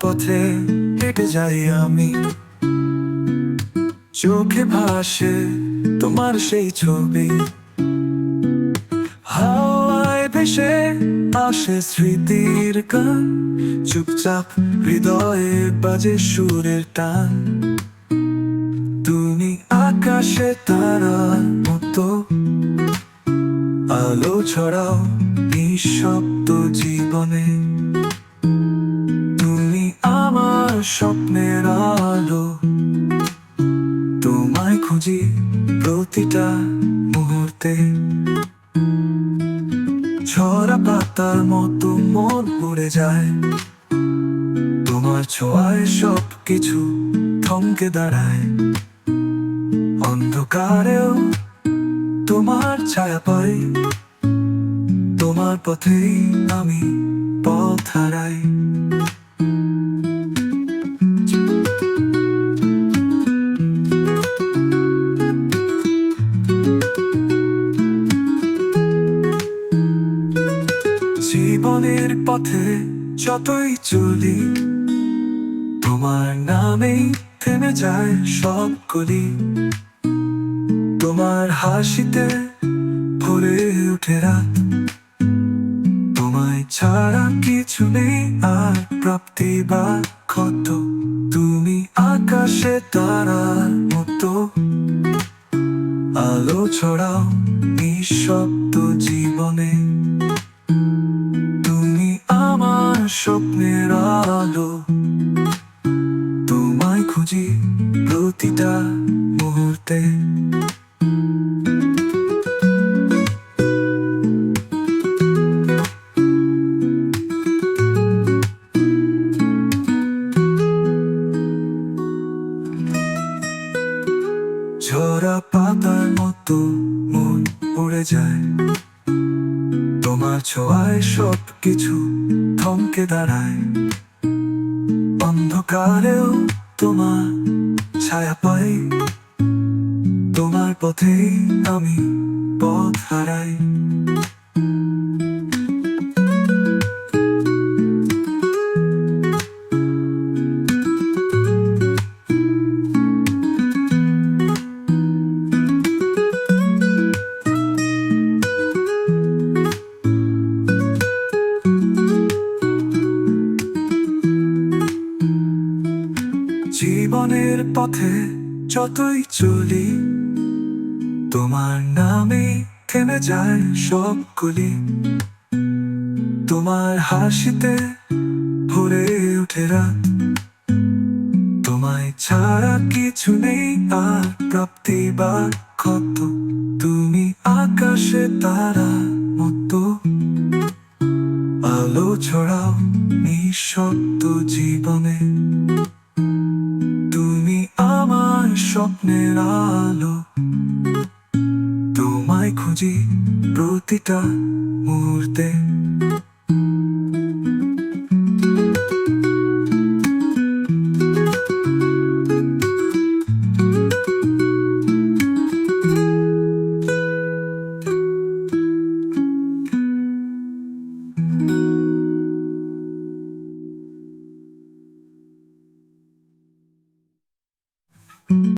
পথে হেঁটে যাই আমি। চোখে ভাসে তোমার সেই ছবি। হাওয়ায় ভেসে আসে চুপচাপ হৃদয়ে বাজে সুরের টান। তুমি আকাশে তারার মতো। আলো ছড়াও নিঃশব্দ জীবনে। স্বপ্নের আলো তোমায় খুঁজি প্রতিটা মুহূর্তে। ছড়া পাতার মতো মন পড়ে যায়। তোমার ছোঁয়ায় সব কিছু থমকে দাঁড়ায়। অন্ধকারেও তোমার ছায়া পাই তোমার পথেই আমি পথ হারাই। জীবনের পথে যতই চলি, তোমার নামেই থেমে যায় সবগুলি তোমার হাসিতে ভরে উঠে রাত। তোমায় ছাড়া কিছু নেই আর প্রাপ্তি বা ক্ষত। তুমি আকাশে তারার মতো। আলো ছড়াও নিঃশব্দ জীবনে। স্বপ্নের আলো। তোমায় খুঁজি প্রতিটা মুহূর্তে। ঝরা পাতার মতো মন উড়ে যায়। তোমার ছোঁয়ায় সব কিছু থমকে দাঁড়ায়। অন্ধকারেও তোমার ছায়া পাই। তোমার পথেই আমি পথ হারাই। পথে যতই চলি, তোমার নামে থেমে যায় সবগুলি। তোমার হাসিতে ভরে উঠে রাত। তোমায় ছাড়া কিছু নেই, আর প্রাপ্তি বা ক্ষত। তুমি আকাশে তারা মতো। আলো ছড়াও নিঃশব্দ জীবনে। স্বপ্নের আলো তোমায় খুঁজি প্রতিটা মুহূর্তে।